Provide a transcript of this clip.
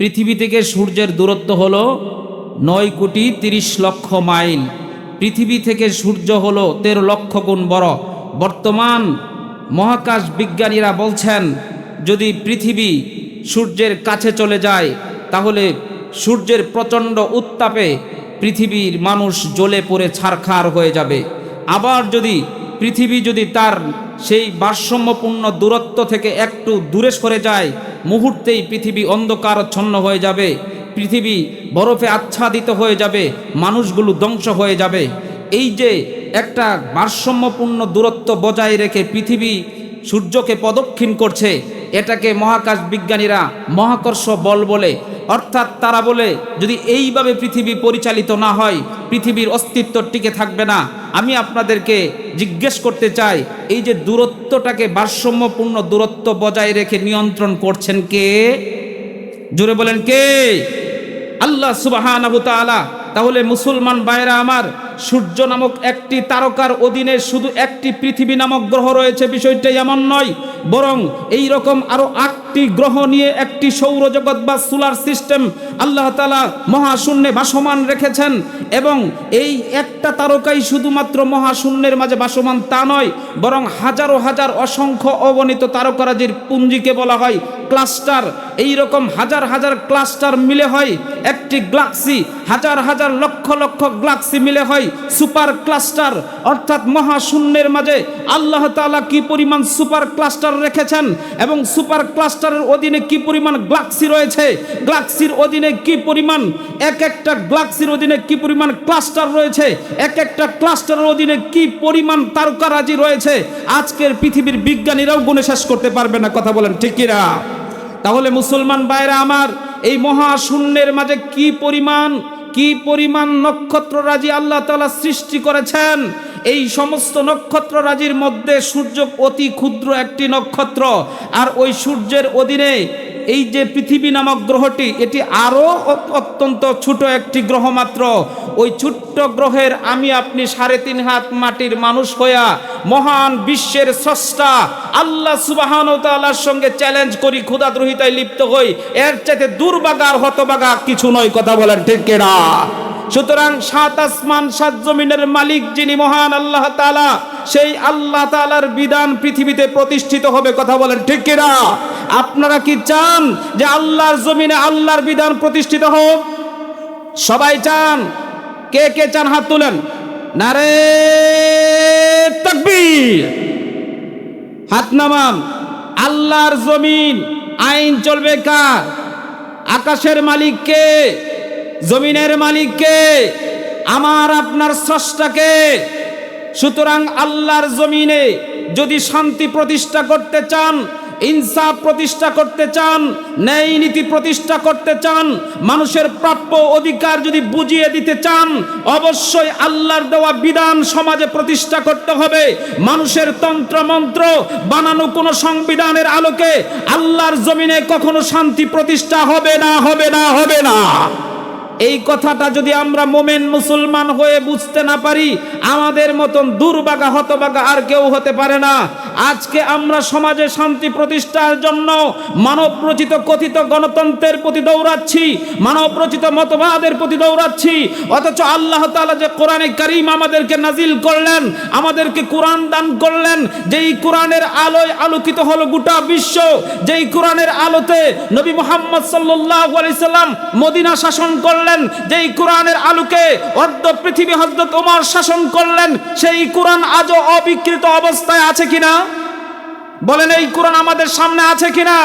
পৃথিবী থেকে সূর্যের দূরত্ব হল নয় কোটি তিরিশ লক্ষ মাইল। পৃথিবী থেকে সূর্য হল তেরো লক্ষ গুণ বড়। বর্তমান মহাকাশ বিজ্ঞানীরা বলছেন, যদি পৃথিবী সূর্যের কাছে চলে যায়, তাহলে সূর্যের প্রচণ্ড উত্তাপে পৃথিবীর মানুষ জ্বলে পড়ে ছারখার হয়ে যাবে। আবার যদি পৃথিবী যদি তার সেই ভারসাম্যপূর্ণ দূরত্ব থেকে একটু দূরে সরে যায় মুহূর্তেই পৃথিবী অন্ধকারচ্ছন্ন হয়ে যাবে, পৃথিবী বরফে আচ্ছাদিত হয়ে যাবে, মানুষগুলো ধ্বংস হয়ে যাবে। এই যে একটা ভারসাম্যপূর্ণ দূরত্ব বজায় রেখে পৃথিবী সূর্যকে প্রদক্ষিণ করছে এটাকে মহাকাশ বিজ্ঞানীরা মহাকর্ষ বল বলে। অর্থাৎ তারা বলে, যদি এইভাবে পৃথিবী পরিচালিত না হয়, পৃথিবীর অস্তিত্ব টিকে থাকবে না। আমি আপনাদেরকে জিজ্ঞেস করতে চাই, এই যে দূরত্বটাকে ভারসাম্যপূর্ণ দূরত্ব বজায় রেখে নিয়ন্ত্রণ করছেন কে? জোরে বলেন কে? আল্লাহ সুবাহান তাহলে মুসলমান বাইরা আমার সূর্য নামক একটি তারকার অধীনে শুধু একটি পৃথিবী নামক গ্রহ রয়েছে। বিষয়টা এমন নয়, বরং এই রকম আরও আটটি গ্রহ নিয়ে একটি সৌরজগৎ বা সোলার সিস্টেম আল্লাহ তালা মহাশূন্যে ভাসমান রেখেছেন এবং এই একটা তারকাই শুধুমাত্র মহাশূন্যের মাঝে ভাসমান তা নয়, বরং হাজারো হাজার অসংখ্য অগণিত তারকারাজির পুঞ্জিকে বলা হয় ক্লাস্টার। এই রকম হাজার হাজার ক্লাস্টার মিলে হয়, একটি গ্লাক্সি, হাজার হাজার লক্ষ লক্ষ গ্লাক্সি মিলে হয় সুপার ক্লাস্টার অর্থাৎ মহাশূন্যের মাঝে আল্লাহ তাআলা কি পরিমাণ সুপার ক্লাস্টার রেখেছেন এবং সুপার ক্লাস্টারের অধীনে কি পরিমাণ গ্লাক্সি রয়েছে? গ্লাক্সির অধীনে কি পরিমাণ এক একটা গ্লাক্সির অধীনে কি পরিমাণ ক্লাস্টার রয়েছে? এক একটা ক্লাস্টারের অধীনে কি পরিমাণ তারকারাজি রয়েছে? আজকের পৃথিবীর বিজ্ঞানীরাও গুণে শেষ করতে পারবে না, কথা বলেন ঠিক কিনা? তাহলে মুসলমান ভাইরা আমার, এই মহাশূন্যের মাঝে কি পরিমাণ কি পরিমাণ নক্ষত্ররাজি আল্লাহ তালা সৃষ্টি করেছেন? এই সমস্ত নক্ষত্ররাজির মধ্যে সূর্য অতি ক্ষুদ্র একটি নক্ষত্র, আর ওই সূর্যের অধীনে এই যে পৃথিবী নামক গ্রহটি, এটি আরও অত্যন্ত ছোট একটি গ্রহ মাত্র। ওই ছোট্ট গ্রহের আমি আপনি সাড়ে তিন হাত মাটির মানুষ হইয়া মহান বিশ্বের স্রষ্টা, আল্লাহ সুবাহান তাল্লার সঙ্গে চ্যালেঞ্জ করি ক্ষুদাদ্রোহিতায় লিপ্ত হই, এর চাইতে দুর্বাগার হতবাগা কিছু নয়, কথা বলেন ঠিক কিনা? সুতরাং সাত আসমান, সাত জমিনের মালিক যিনি মহান আল্লাহ তালা সেই আল্লাহ তালার বিধান পৃথিবীতে প্রতিষ্ঠিত হবে, কথা বলেন ঠিক কিনা? আপনারা কি চান যে আল্লাহর জমিনে আল্লাহর বিধান প্রতিষ্ঠিত হোক? সবাই চান? কে কে চান হাত তুলেন? নারে তকবীর। হাত নামান। আল্লাহর জমিন, আইন চলবে কার? আকাশের মালিক কে? জমিনের মালিক কে আমার আপনার স্রষ্টাকে। সুতরাং আল্লাহর জমিনে যদি শান্তি প্রতিষ্ঠা করতে চান, ইনসাফ প্রতিষ্ঠা করতে চান, ন্যায় নীতি প্রতিষ্ঠা করতে চান, মানুষের প্রাপ্য অধিকার যদি বুঝিয়ে দিতে চান, অবশ্যই আল্লাহর দেওয়া বিধান সমাজে প্রতিষ্ঠা করতে হবে। মানুষের তন্ত্র মন্ত্র বানানো কোনো সংবিধানের আলোকে আল্লাহর জমিনে কখনো শান্তি প্রতিষ্ঠা হবে না হবে না হবে না। এই কথাটা যদি আমরা মোমেন মুসলমান হয়ে বুঝতে না পারি, আমাদের মতন দুর্বাগা, হতবাগা আর কেউ হতে পারে না। আজকে আমরা সমাজে শান্তি প্রতিষ্ঠার জন্য মানব রচিত কথিত গণতন্ত্রের প্রতি দৌড়াচ্ছি, মানব রচিত মতবাদের প্রতি দৌড়াচ্ছি, অথচ আল্লাহ তাআলা যে কোরআনে কারিম আমাদেরকে নাজিল করলেন, আমাদেরকে কোরআন দান করলেন, যেই কোরআনের আলোয় আলোকিত হলো গোটা বিশ্ব, যেই কোরআনের আলোতে নবী মোহাম্মদ সাল্লাল্লাহু আলাইহি সাল্লাম মদিনা শাসন করলেন যেই কোরআনের আলোকে অর্ধ পৃথিবী হজরত ওমর শাসন করলেন, সেই কোরআন আজও অবিকৃত অবস্থায় আছে কিনা? বলেন, এই কোরআন আমাদের সামনে আছে কিনা?